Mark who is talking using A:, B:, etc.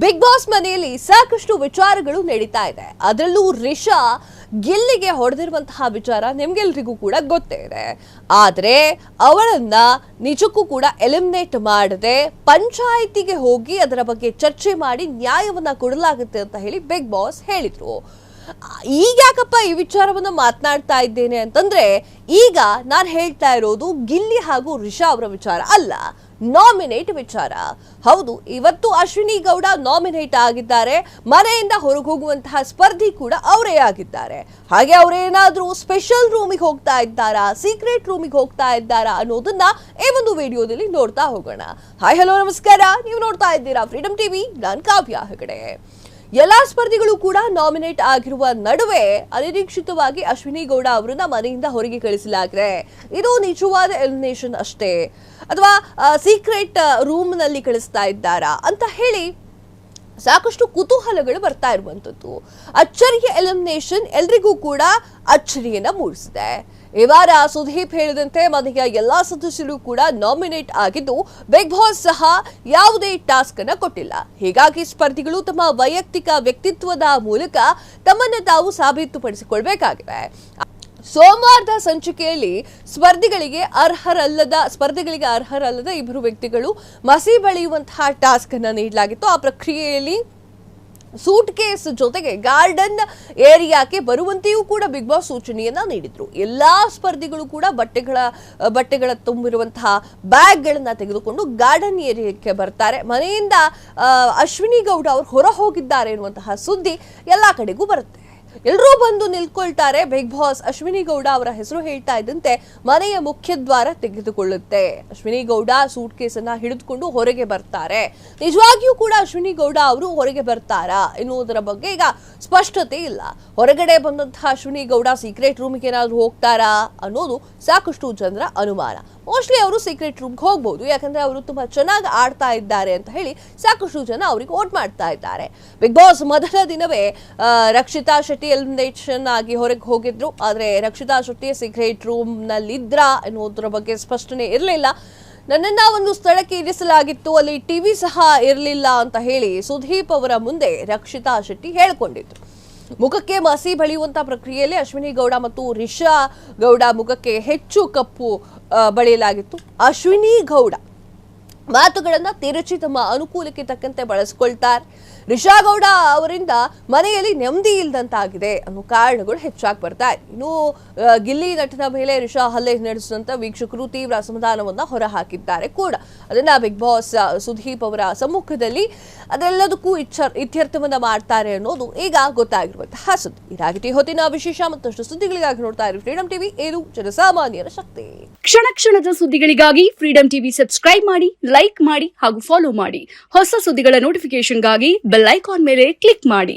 A: Big boss ಮನೆಯಲ್ಲಿ ಸಾಕಷ್ಟು ವಿಚಾರಗಳು ನಡೀತಾ ಇದೆ. ಅದರಲ್ಲೂ ರಿಷಾ ಗೆಲ್ಲಿಗೆ ಹೊಡೆದಿರುವಂತಹ ವಿಚಾರ ನಿಮ್ಗೆಲ್ರಿಗೂ ಕೂಡ ಗೊತ್ತೇ ಇದೆ. ಆದ್ರೆ ಅವಳನ್ನ ನಿಜಕ್ಕೂ ಕೂಡ ಎಲಿಮಿನೇಟ್ ಮಾಡದೆ ಪಂಚಾಯಿತಿಗೆ ಹೋಗಿ ಅದರ ಬಗ್ಗೆ ಚರ್ಚೆ ಮಾಡಿ ನ್ಯಾಯವನ್ನ ಕೊಡಲಾಗುತ್ತೆ ಅಂತ ಹೇಳಿ ಬಿಗ್ ಬಾಸ್ ಹೇಳಿದ್ರು. ಈಗ ಯಾಕಪ್ಪ ಈ ವಿಚಾರವನ್ನು ಮಾತನಾಡ್ತಾ ಇದ್ದೇನೆ ಅಂತಂದ್ರೆ, ಈಗ ನಾನು ಹೇಳ್ತಾ ಇರೋದು ಗಿಲ್ಲಿ ಹಾಗೂ ರಿಷಾ ಅವರ ವಿಚಾರ ಅಲ್ಲ ನಾಮಿನೇಟ್ ವಿಚಾರ. ಹೌದು, ಇವತ್ತು ಅಶ್ವಿನಿ ಗೌಡ ನಾಮಿನೇಟ್ ಆಗಿದ್ದಾರೆ, ಮನೆಯಿಂದ ಹೊರಗೆ ಹೋಗುವಂತಹ ಸ್ಪರ್ಧಿ ಕೂಡ ಅವರೇ ಆಗಿದ್ದಾರೆ. ಹಾಗೆ ಅವರೇನಾದರೂ ಸ್ಪೆಷಲ್ ರೂಮಿಗೆ ಹೋಗ್ತಾ ಇದ್ದಾರಾ ಸೀಕ್ರೆಟ್ ರೂಮಿಗೆ ಹೋಗ್ತಾ ಇದ್ದಾರಾ ಅನ್ನೋದನ್ನ ಈ ಒಂದು ವಿಡಿಯೋದಲ್ಲಿ ನೋಡ್ತಾ ಹೋಗೋಣ. ಹಾಯ್ ಹಲೋ ನಮಸ್ಕಾರ. ನೀವು ನೋಡ್ತಾ ಇದ್ದೀರಾ ಫ್ರೀಡಮ್ ಟಿವಿ ನಾನು ಕಾವ್ಯ ಹೆಗಡೆ. ಎಲ್ಲಾ ಸ್ಪರ್ಧಿಗಳು ಕೂಡ ನಾಮಿನೇಟ್ ಆಗಿರುವ ನಡುವೆ ಅನಿರೀಕ್ಷಿತವಾಗಿ ಅಶ್ವಿನಿ ಗೌಡ ಅವರನ್ನ ಮನೆಯಿಂದ ಹೊರಗೆ ಕಳಿಸಲಾಗಿದೆ. ಇದು ನಿಜವಾದ ಎಲಿಮಿನೇಷನ್ ಅಷ್ಟೇ. ಅಥವಾ ಸೀಕ್ರೆಟ್ ರೂಮ್ನಲ್ಲಿ ಕಳಿಸ್ತಾ ಇದ್ದಾರಾ? ಅಂತ ಹೇಳಿ ಸಾಕಷ್ಟು ಕುತೂಹಲಗಳು ಬರ್ತಾ ಇರುವಂಥದ್ದು. ಅಚ್ಚರಿಯ ಎಲಿಮಿನೇಷನ್ ಎಲ್ರಿಗೂ ಕೂಡ ಅಚ್ಚರಿಯನ್ನ ಮೂಡಿಸಿದೆ. ಈ ವಾರ ಸುದೀಪ್ ಹೇಳಿದಂತೆ ಮನೆಯ ಎಲ್ಲ ಸದಸ್ಯರು ಕೂಡ ನಾಮಿನೇಟ್ ಆಗಿದ್ದು ಬಿಗ್ ಬಾಸ್ ಸಹ ಯಾವುದೇ ಟಾಸ್ಕ್ ಅನ್ನ ಕೊಟ್ಟಿಲ್ಲ. ಹೀಗಾಗಿ ಸ್ಪರ್ಧಿಗಳು ತಮ್ಮ ವೈಯಕ್ತಿಕ ವ್ಯಕ್ತಿತ್ವದ ಮೂಲಕ ತಮ್ಮನ್ನು ತಾವು ಸಾಬೀತುಪಡಿಸಿಕೊಳ್ಬೇಕಾಗಿದೆ. ಸೋಮವಾರದ ಸಂಚಿಕೆಯಲ್ಲಿ ಸ್ಪರ್ಧಿಗಳಿಗೆ ಅರ್ಹರಲ್ಲದ ಸ್ಪರ್ಧಿಗಳಿಗೆ ಅರ್ಹರಲ್ಲದ ಇಬ್ಬರು ವ್ಯಕ್ತಿಗಳು ಮಸಿ ಬಳಿಯುವಂತಹ ಟಾಸ್ಕ್ ಅನ್ನ ನೀಡಲಾಗಿತ್ತು. ಆ ಪ್ರಕ್ರಿಯೆಯಲ್ಲಿ ಸೂಟ್ ಕೇಸ್ ಜೊತೆಗೆ ಗಾರ್ಡನ್ ಏರಿಯಾಕ್ಕೆ ಬರುವಂತೆಯೂ ಕೂಡ ಬಿಗ್ ಬಾಸ್ ಸೂಚನೆಯನ್ನ ನೀಡಿದ್ರು. ಎಲ್ಲಾ ಸ್ಪರ್ಧಿಗಳು ಕೂಡ ಬಟ್ಟೆಗಳ ಬಟ್ಟೆಗಳ ತುಂಬಿರುವಂತಹ ಬ್ಯಾಗ್ಗಳನ್ನ ತೆಗೆದುಕೊಂಡು ಗಾರ್ಡನ್ ಏರಿಯಾಕ್ಕೆ ಬರ್ತಾರೆ. ಮನೆಯಿಂದ ಅಶ್ವಿನಿ ಗೌಡ ಅವರು ಹೊರ ಹೋಗಿದ್ದಾರೆ ಎನ್ನುವಂತಹ ಸುದ್ದಿ ಎಲ್ಲಾ ಕಡೆಗೂ ಬರುತ್ತೆ. ಎಲ್ಲರೂ ಬಂದು ನಿಲ್ಕೊಳ್ತಾರೆ. ಬಿಗ್ ಬಾಸ್ ಅಶ್ವಿನಿ ಗೌಡ ಅವರ ಹೆಸರು ಹೇಳ್ತಾ ಇದ್ದಂತೆ ಮನೆಯ ಮುಖ್ಯ ದ್ವಾರ ತೆಗೆದುಕೊಳ್ಳುತ್ತೆ. ಅಶ್ವಿನಿ ಗೌಡ ಸೂಟ್ ಕೇಸನ್ನ ಹಿಡಿದುಕೊಂಡು ಹೊರಗೆ ಬರ್ತಾರೆ. ನಿಜವಾಗಿಯೂ ಕೂಡ ಅಶ್ವಿನಿ ಗೌಡ ಅವರು ಹೊರಗೆ ಬರ್ತಾರಾ ಎನ್ನುವುದರ ಬಗ್ಗೆ ಈಗ ಸ್ಪಷ್ಟತೆ ಇಲ್ಲ. ಹೊರಗಡೆ ಬಂದಂತಹ ಅಶ್ವಿನಿ ಗೌಡ ಸೀಕ್ರೆಟ್ ರೂಮ್ಗೆ ಏನಾದ್ರು ಹೋಗ್ತಾರಾ ಅನ್ನೋದು ಸಾಕಷ್ಟು ಜನರ ಅನುಮಾನ. ಮೋಸ್ಟ್ಲಿ ಅವರು ಸೀಕ್ರೆಟ್ ರೂಮ್ಗೆ ಹೋಗ್ಬೋದು. ಯಾಕಂದ್ರೆ ಅವರು ತುಂಬಾ ಚೆನ್ನಾಗಿ ಆಡ್ತಾ ಇದ್ದಾರೆ ಅಂತ ಹೇಳಿ ಸಾಕಷ್ಟು ಜನ ಅವರಿಗೆ ವೋಟ್ ಮಾಡ್ತಾ ಇದ್ದಾರೆ. ಬಿಗ್ ಬಾಸ್ ಮೊದಲ ದಿನವೇ ರಕ್ಷಿತಾ ಶೆಟ್ಟಿ ಎಲಿಮಿನೇಷನ್ ಆಗಿ ಹೊರಗೆ ಹೋಗಿದ್ರು. ಆದರೆ ರಕ್ಷಿತಾ ಶೆಟ್ಟಿ ಸೀಕ್ರೆಟ್ ರೂಮ್ ನಲ್ಲಿದ್ರಾ ಎನ್ನುವುದರ ಬಗ್ಗೆ ಸ್ಪಷ್ಟನೆ ಇರಲಿಲ್ಲ. ನನ್ನನ್ನ ಒಂದು ಸ್ಥಳಕ್ಕೆ ಇರಿಸಲಾಗಿತ್ತು, ಅಲ್ಲಿ ಟಿವಿ ಸಹ ಇರಲಿಲ್ಲ ಅಂತ ಹೇಳಿ ಸುದೀಪ್ ಅವರ ಮುಂದೆ ರಕ್ಷಿತಾ ಶೆಟ್ಟಿ ಹೇಳ್ಕೊಂಡಿದ್ರು. ಮುಖಕ್ಕೆ ಮಸಿ ಬಳಿಯುವಂತಹ ಪ್ರಕ್ರಿಯೆಯಲ್ಲಿ ಅಶ್ವಿನಿ ಗೌಡ ಮತ್ತು ರಿಷಾ ಗೌಡ ಮುಖಕ್ಕೆ ಹೆಚ್ಚು ಕಪ್ಪು ಬಳಿಯಲಾಗಿತ್ತು. ಅಶ್ವಿನಿ ಗೌಡ ಮಾತುಗಳನ್ನ ತಿರುಚಿ ತಮ್ಮ ಅನುಕೂಲಕ್ಕೆ ತಕ್ಕಂತೆ ಬಳಸ್ಕೊಳ್ತಾರೆ. ರಿಷಾ ಗೌಡ ಅವರಿಂದ ಮನೆಯಲ್ಲಿ ನೆಮ್ಮದಿ ಇಲ್ದಂತಾಗಿದೆ ಅನ್ನೋ ಕಾರಣಗಳು ಹೆಚ್ಚಾಗಿ ಬರ್ತಾ ಇದೆ. ಇನ್ನು ಗಿಲ್ಲಿ ನಟನ ಮೇಲೆ ರಿಷಾ ಹಲ್ಲೆ ನಡೆಸಿದಂತ ವೀಕ್ಷಕರು ತೀವ್ರ ಅಸಮಾಧಾನವನ್ನ ಹೊರಹಾಕಿದ್ದಾರೆ ಕೂಡ. ಅದನ್ನ ಬಿಗ್ ಬಾಸ್ ಸುದೀಪ್ ಅವರ ಸಮ್ಮುಖದಲ್ಲಿ ಅದೆಲ್ಲದಕ್ಕೂ ಇತ್ಯರ್ಥವನ್ನ ಮಾಡ್ತಾರೆ ಅನ್ನೋದು ಈಗ ಗೊತ್ತಾಗಿರುವಂತಹ ಸುದ್ದಿ ಇದಾಗಿಟ್ಟು ಹೊತ್ತಿನ ವಿಶೇಷ ಮತ್ತಷ್ಟು ಸುದ್ದಿಗಳಿಗಾಗಿ ನೋಡ್ತಾ ಇರಿ ಫ್ರೀಡಮ್ ಟಿವಿ ಇದು ಜನಸಾಮಾನ್ಯರ ಶಕ್ತಿ.
B: ಕ್ಷಣ ಕ್ಷಣದ ಸುದ್ದಿಗಳಿಗಾಗಿ ಫ್ರೀಡಂ ಟಿವಿ ಸಬ್ಸ್ಕ್ರೈಬ್ ಮಾಡಿ ಲೈಕ್ ಮಾಡಿ ಹಾಗೂ ಫಾಲೋ ಮಾಡಿ. ಹೊಸ ಸುದ್ದಿಗಳ ನೋಟಿಫಿಕೇಶನ್ಗಾಗಿ ಬೆಲ್ ಐಕಾನ್ ಮೇಲೆ ಕ್ಲಿಕ್ ಮಾಡಿ.